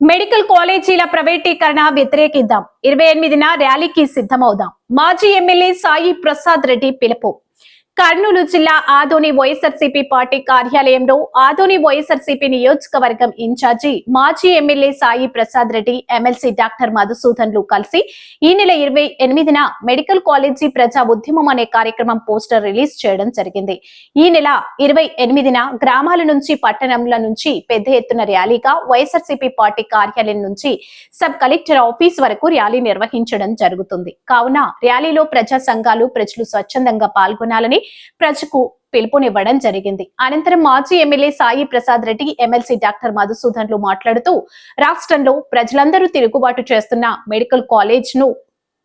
Medical కాలేజీల ప్రైవేటీకరణ వ్యతిరేకిద్దాం. ఇరవై ఎనిమిదిన ర్యాలీకి సిద్ధమవుదాం. మాజీ ఎమ్మెల్యే సాయి ప్రసాద్ రెడ్డి పిలుపు. కర్నూలు జిల్లా ఆదోని వైఎస్ఆర్సీపీ పార్టీ కార్యాలయంలో ఆదోని వైఎస్ఆర్సీపీ నియోజకవర్గం ఇన్ఛార్జి మాజీ MLA Sai Prasad Reddy MLC doctor మధుసూదన్లు కలిసి ఈ నెల ఇరవై ఎనిమిదిన మెడికల్ కాలేజీ ప్రజా ఉద్యమం అనే కార్యక్రమం పోస్టర్ రిలీజ్ చేయడం జరిగింది. ఈ నెల ఇరవై ఎనిమిదిన గ్రామాల నుంచి పట్టణంల నుంచి పెద్ద ఎత్తున ర్యాలీగా వైఎస్ఆర్సీపీ పార్టీ కార్యాలయం నుంచి సబ్ కలెక్టర్ ఆఫీస్ వరకు ర్యాలీ నిర్వహించడం జరుగుతుంది. కావున ర్యాలీలో ప్రజా సంఘాలు ప్రజలు స్వచ్ఛందంగా పాల్గొనాలని ప్రజకు పిలుపునివ్వడం జరిగింది. అనంతరం మాజీ MLA Sai Prasad Reddy MLC doctor మధుసూదన్లు మాట్లాడుతూ రాష్ట్రంలో ప్రజలందరూ తిరుగుబాటు చేస్తున్న మెడికల్ కాలేజ్ను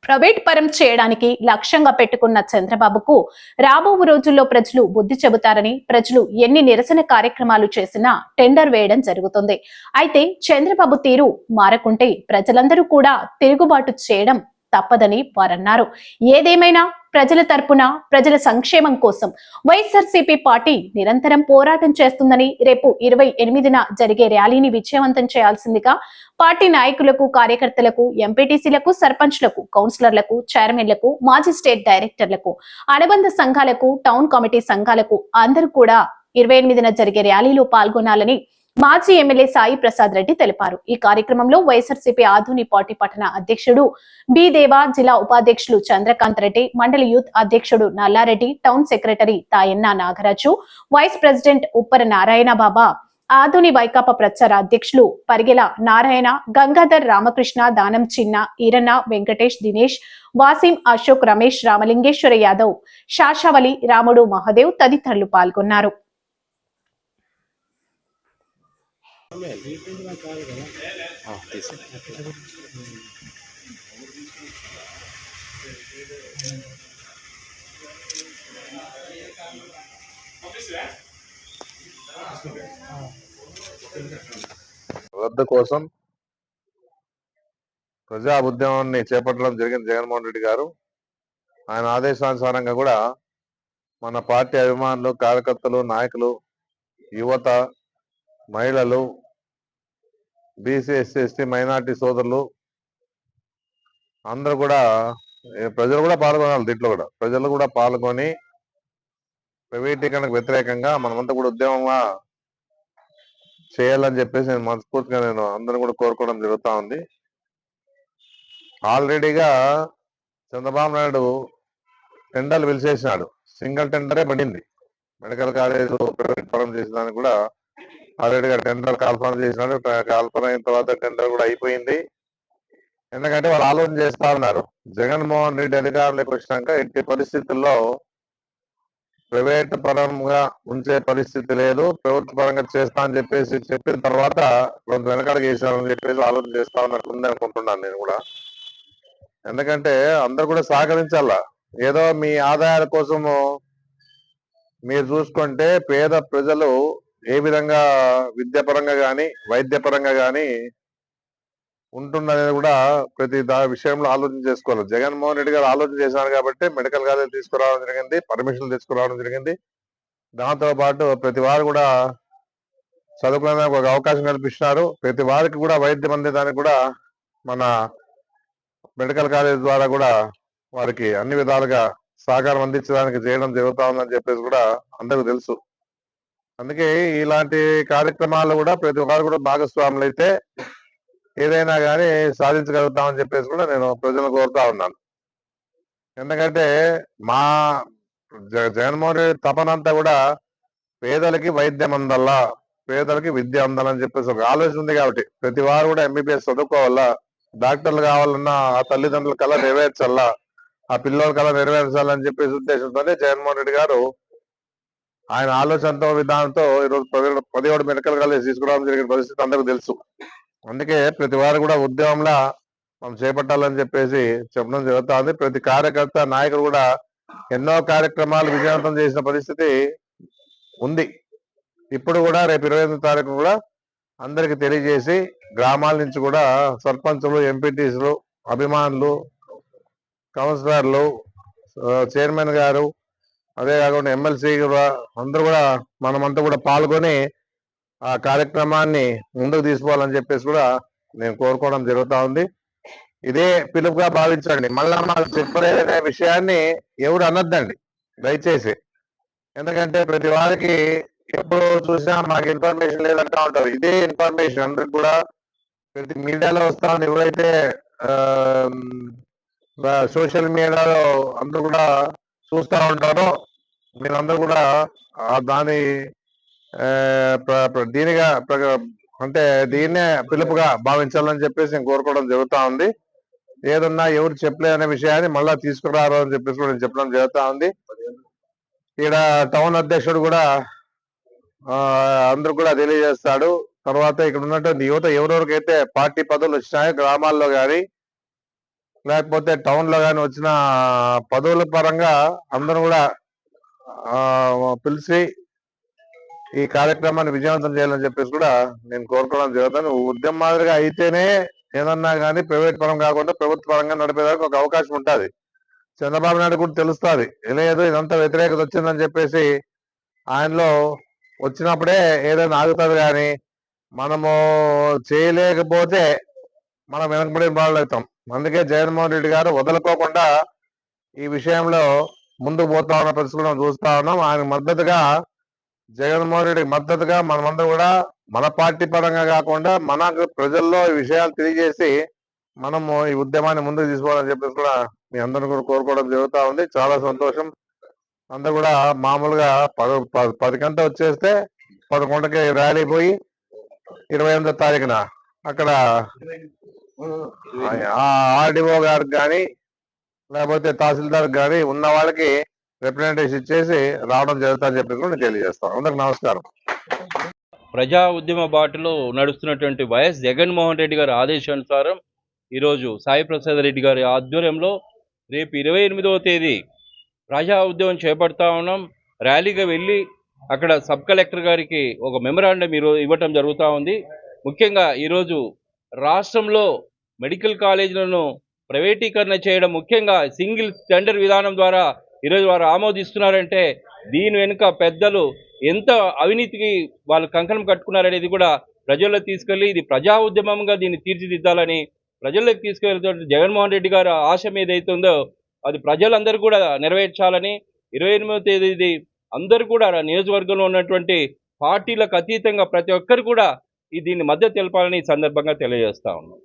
ప్రైవేట్ పరం చేయడానికి లక్ష్యంగా పెట్టుకున్న చంద్రబాబుకు రాబో రోజుల్లో ప్రజలు బుద్ధి చెబుతారని ప్రజలు ఎన్ని నిరసన కార్యక్రమాలు చేసినా టెండర్ వేయడం జరుగుతుంది. అయితే చంద్రబాబు తీరు మారకుంటే ప్రజలందరూ కూడా తిరుగుబాటు చేయడం తప్పదని వారన్నారు. ఏదేమైనా ప్రజల తరపున ప్రజల సంక్షేమం కోసం వైఎస్ఆర్సీపీ పార్టీ నిరంతరం పోరాటం చేస్తుందని రేపు ఇరవై ఎనిమిదిన జరిగే ర్యాలీని విజయవంతం చేయాల్సిందిగా పార్టీ నాయకులకు కార్యకర్తలకు ఎంపీటీసీలకు సర్పంచ్లకు కౌన్సిలర్లకు చైర్మన్లకు మాజీ స్టేట్ డైరెక్టర్లకు అనుబంధ సంఘాలకు టౌన్ కమిటీ సంఘాలకు అందరూ కూడా ఇరవై ఎనిమిదిన జరిగే ర్యాలీలో పాల్గొనాలని మాజీ ఎమ్మెల్యే సాయి ప్రసాద్ రెడ్డి తెలిపారు. ఈ కార్యక్రమంలో వైఎస్ఆర్సీపీ ఆధుని పార్టీ పట్టణ అధ్యక్షుడు బి దేవా జిల్లా ఉపాధ్యక్షులు చంద్రకాంత్ రెడ్డి మండలి యూత్ అధ్యక్షుడు Nallareddy town secretary Tayanna Nagaraju vice president Uppara Narayana Baba Adoni Vaikapa ప్రచార అధ్యక్షులు పరిగెల నారాయణ గంగాధర్ రామకృష్ణ దానం చిన్న ఈరన్న వెంకటేష్ దినేష్ వాసిం అశోక్ రమేష్ రామలింగేశ్వర యాదవ్ శాషావలి రాముడు మహదేవ్ తదితరులు పాల్గొన్నారు ఆ, తీసి రద్దు కోసం ప్రజా ఉద్యమాన్ని చేపట్టడం జరిగింది జగన్మోహన్ రెడ్డి గారు. ఆయన ఆదేశానుసారంగా కూడా మన పార్టీ అభిమానులు కార్యకర్తలు నాయకులు యువత మహిళలు బీసీ ఎస్సీ ఎస్టీ మైనార్టీ సోదరులు అందరూ కూడా ప్రజలు కూడా పాల్గొనాలి దీంట్లో కూడా. ప్రజలు కూడా పాల్గొని ప్రైవేటీకరణకు వ్యతిరేకంగా మనమంతా కూడా ఉద్యమంగా చేయాలని చెప్పేసి నేను మనస్ఫూర్తిగా నేను అందరూ కూడా కోరుకోవడం జరుగుతూ ఉంది. ఆల్రెడీగా చంద్రబాబు నాయుడు టెండర్లు పిలిచేసినాడు. సింగిల్ టెండరే పడింది. మెడికల్ కాలేజ్ పరం దాన్ని కూడా ఆల్రెడీగా టెండర్ కాల్పన చేసినారు. ట- కాల్పన అయిన తర్వాత టెండర్ కూడా అయిపోయింది. ఎందుకంటే వాళ్ళు ఆలోచన చేస్తా ఉన్నారు. జగన్మోహన్ రెడ్డి అధికారులకు వచ్చినాక ఎట్టి పరిస్థితుల్లో ప్రైవేట్ పరంగా ఉంచే పరిస్థితి లేదు. ప్రభుత్వ పరంగా చేస్తా అని చెప్పేసి చెప్పిన తర్వాత కొంత వెనకడుగు చేశారని చెప్పేసి ఆలోచన చేస్తా ఉన్నట్టు ఉంది అనుకుంటున్నాను నేను కూడా. ఎందుకంటే అందరు కూడా సహకరించాలా. ఏదో మీ ఆదాయాల కోసము మీరు చూసుకుంటే పేద ప్రజలు ఏ విధంగా విద్యాపరంగా కానీ వైద్యపరంగా కానీ ఉంటుందనేది కూడా ప్రతి దా విషయంలో ఆలోచన చేసుకోవాలి. జగన్మోహన్ రెడ్డి గారు ఆలోచన చేశారు కాబట్టి మెడికల్ కాలేజ్ తీసుకురావడం జరిగింది పర్మిషన్ తీసుకురావడం జరిగింది. దాంతో పాటు ప్రతి వారు కూడా చదువుకోవడానికి ఒక అవకాశం కల్పిస్తున్నారు. ప్రతి వారికి కూడా వైద్యం అందేదానికి కూడా మన మెడికల్ కాలేజ్ ద్వారా కూడా వారికి అన్ని విధాలుగా సహకారం అందించడానికి చేయడం జరుగుతా ఉందని చెప్పేసి కూడా అందరికీ తెలుసు. అందుకే ఇలాంటి కార్యక్రమాలు కూడా ప్రతి ఒక్కరు కూడా భాగస్వాములు అయితే ఏదైనా కానీ సాధించగలుగుతామని చెప్పేసి కూడా నేను ప్రజలను కోరుతా ఉన్నాను. ఎందుకంటే మా జ- జగన్మోహన్ రెడ్డి తపనంతా కూడా పేదలకి వైద్యం అందల్లా పేదలకి విద్య అందాలని చెప్పేసి ఒక ఆలోచన ఉంది కాబట్టి ప్రతి వారు కూడా ఎంబీబీఎస్ చదువుకోవాలా డాక్టర్లు కావాలన్నా ఆ తల్లిదండ్రుల కళ నెరవేర్చాలా ఆ పిల్లల కళ నెరవేర్చాలని చెప్పేసి ఉద్దేశంతోనే జగన్మోహన్ రెడ్డి గారు ఆయన ఆలోచనతో విధానంతో ఈరోజు పదిహేడు పదిహేడు మెడికల్ కాలేజ్ తీసుకురావడం జరిగిన పరిస్థితి అందరికీ తెలుసు. అందుకే ప్రతి వారు కూడా ఉద్యమంలా మనం చేపట్టాలని చెప్పేసి చెప్పడం జరుగుతుంది. ప్రతి కార్యకర్త నాయకుడు కూడా ఎన్నో కార్యక్రమాలు విజయవంతం చేసిన పరిస్థితి ఉంది. ఇప్పుడు కూడా రేపు ఇరవై ఎనిమిది తారీఖు కూడా అందరికి తెలియజేసి గ్రామాల నుంచి కూడా సర్పంచులు ఎంపీటీసులు అభిమానులు కౌన్సిలర్లు చైర్మన్ గారు అదే కాకుండా ఎమ్మెల్సీ అందరూ కూడా మనమంతా కూడా పాల్గొని ఆ కార్యక్రమాన్ని ముందుకు తీసుకోవాలని చెప్పేసి కూడా నేను కోరుకోవడం జరుగుతా ఉంది. ఇదే పిలుపుగా భావించండి. మళ్ళా మాకు చెప్పలేదనే విషయాన్ని ఎవరు అనొద్దండి దయచేసి. ఎందుకంటే ప్రతి వారికి ఎప్పుడు చూసినా మాకు ఇన్ఫర్మేషన్ లేదంటా ఉంటారు. ఇదే ఇన్ఫర్మేషన్ అందరికి కూడా ప్రతి మీడియాలో వస్తా ఉంది. ఎవరైతే సోషల్ మీడియాలో అందరూ కూడా చూస్తా ఉంటారు. మీరందరూ కూడా దాని ఆ, ప్ర- దీనిగా అంటే దీన్నే పిలుపుగా భావించాలని చెప్పేసి నేను కోరుకోవడం జరుగుతా ఉంది. ఏదన్నా ఎవరు చెప్పలేదనే విషయాన్ని మళ్ళా తీసుకురారు అని చెప్పేసి కూడా నేను చెప్పడం జరుగుతా ఉంది. ఇక్కడ టౌన్ అధ్యక్షుడు కూడా ఆ, కూడా తెలియజేస్తాడు. తర్వాత ఇక్కడ ఉన్నటువంటి యువత ఎవరెవరికైతే పార్టీ పదవులు వచ్చినాయో గ్రామాల్లో కానీ లేకపోతే టౌన్లో కానీ వచ్చిన పదవుల పరంగా అందరూ కూడా పిలిచి ఈ కార్యక్రమాన్ని విజయవంతం చేయాలని చెప్పేసి కూడా నేను కోరుకోవడం జరుగుతాను ఉద్యమం మాదిరిగా అయితేనే ఏదన్నా కానీ ప్రైవేట్ పరం కాకుండా ప్రభుత్వ పరంగా నడిపేదానికి ఒక అవకాశం ఉంటుంది. చంద్రబాబు నాయుడు కూడా తెలుస్తుంది. లేదు ఇదంతా వ్యతిరేకత వచ్చిందని చెప్పేసి ఆయనలో వచ్చినప్పుడే ఏదైనా ఆగుతుంది కానీ మనము చేయలేకపోతే మనం వెనకబడిన వాళ్ళు అవుతాం. అందుకే జగన్మోహన్ రెడ్డి గారు వదులుకోకుండా ఈ విషయంలో ముందుకు పోతా ఉన్న పరిస్థితి చూస్తా ఉన్నాం. ఆయన మద్దతుగా జగన్మోహన్ రెడ్డికి మద్దతుగా మనమందరం కూడా మన పార్టీ పరంగా కాకుండా మన ప్రజల్లో ఈ విషయాలు తెలియజేసి మనము ఈ ఉద్యమాన్ని ముందుకు తీసుకోవాలని చెప్పేసి కూడా మీ అందరిని కూడా కోరుకోవడం జరుగుతూ ఉంది. చాలా సంతోషం. అందరు కూడా మామూలుగా పద ప- పదికంతా వచ్చేస్తే పదకొండుకి ర్యాలీ పోయి ఇరవై ఎనిమిదో తారీఖున అక్కడ ఆర్డిఓ గారికి కానీ లేకపోతే తహసీల్దార్ కానీ ఉన్న వాళ్ళకి రిప్రజెంటేషన్ ఇచ్చేసి రావడం జరుగుతుందని చెప్పి కూడా నేను తెలియజేస్తాను. అందరికి నమస్కారం. ప్రజా ఉద్యమ బాటలో నడుస్తున్నటువంటి వైఎస్ జగన్మోహన్ రెడ్డి గారి ఆదేశానుసారం ఈరోజు సాయి ప్రసాద్ రెడ్డి గారి ఆధ్వర్యంలో రేపు ఇరవై ఎనిమిదవ తేదీ ప్రజా ఉద్యమం చేపడతా ఉన్నాం. ర్యాలీగా వెళ్ళి అక్కడ సబ్ కలెక్టర్ గారికి ఒక మెమరాండం ఈరోజు ఇవ్వటం జరుగుతూ ఉంది. ముఖ్యంగా ఈరోజు రాష్ట్రంలో మెడికల్ కాలేజీలను ప్రైవేటీకరణ చేయడం ముఖ్యంగా సింగిల్ టెండర్ విధానం ద్వారా ఈరోజు వారు ఆమోదిస్తున్నారంటే దీని వెనుక పెద్దలు ఎంత అవినీతికి వాళ్ళు కంకణం కట్టుకున్నారనేది కూడా ప్రజల్లో తీసుకెళ్ళి ఇది ప్రజా ఉద్యమంగా దీన్ని తీర్చిదిద్దాలని ప్రజల్లోకి తీసుకెళ్తున్న జగన్మోహన్ రెడ్డి గారు ఆశ ఏదైతే ఉందో అది ప్రజలందరూ కూడా నెరవేర్చాలని ఇరవై ఎనిమిదవ తేదీది అందరూ కూడా నియోజకవర్గంలో ఉన్నటువంటి పార్టీలకు అతీతంగా ప్రతి ఒక్కరు కూడా ఈ దీన్ని మద్దతు తెలపాలని ఈ సందర్భంగా తెలియజేస్తా ఉన్నాం.